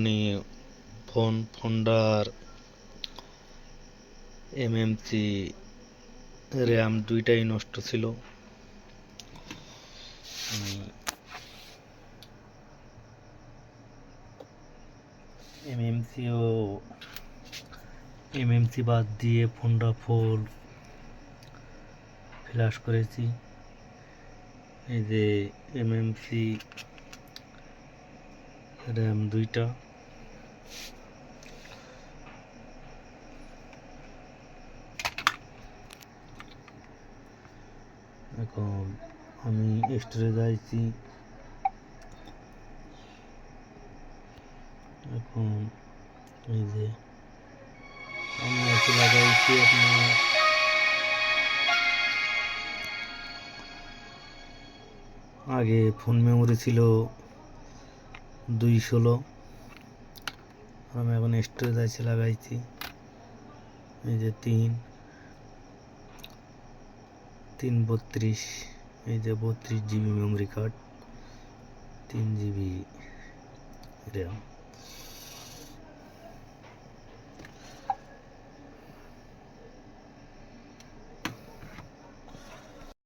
মানে ফোন ফোনটার MMC, RAM দুইটাই নষ্ট ছিল। এমএমসিও, এমএমসি বাদ দিয়ে ফোনটা ফুল ফ্ল্যাশ করেছি। এই যে এমএমসি, র্যাম দুইটা। এখন আমি স্টোরে যাইছি। এখন এই যে আমি এসে লাগাইছি আপনার। আগে ফোন মেমোরি ছিল দুই ষোলো আমি এখন স্টোরেজ আছে লাগাইছি। এই যে তিন তিন বত্রিশ, এই যে বত্রিশ জিবি মেমোরি কার্ড তিন জিবি র্যাম